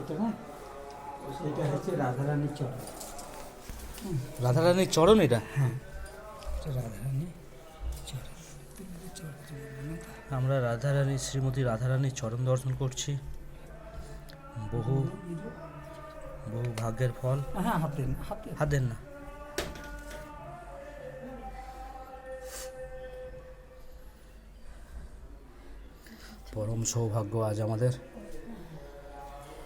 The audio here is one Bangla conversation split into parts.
এটা না এটা হচ্ছে রাধারানীর চরণ। রাধারানীর চরণ এটা? হ্যাঁ রাধারানী আমরা রাধারানী শ্রীমতী রাধারানীর চরণ দর্শন করছি। বহু বহু ভাগ্যের ফল। হ্যাঁ হাত দেন না। পরম সৌভাগ্য আজ আমাদের।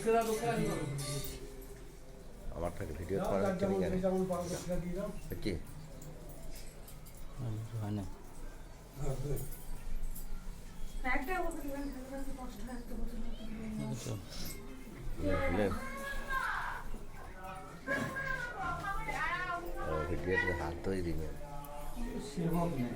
বান্দরে আমারটাকে ভিডিও করা যাচ্ছে না কেন কি হয় না খুলে ও ভিডিওতে হাত ধরে দিবে সেবক নেই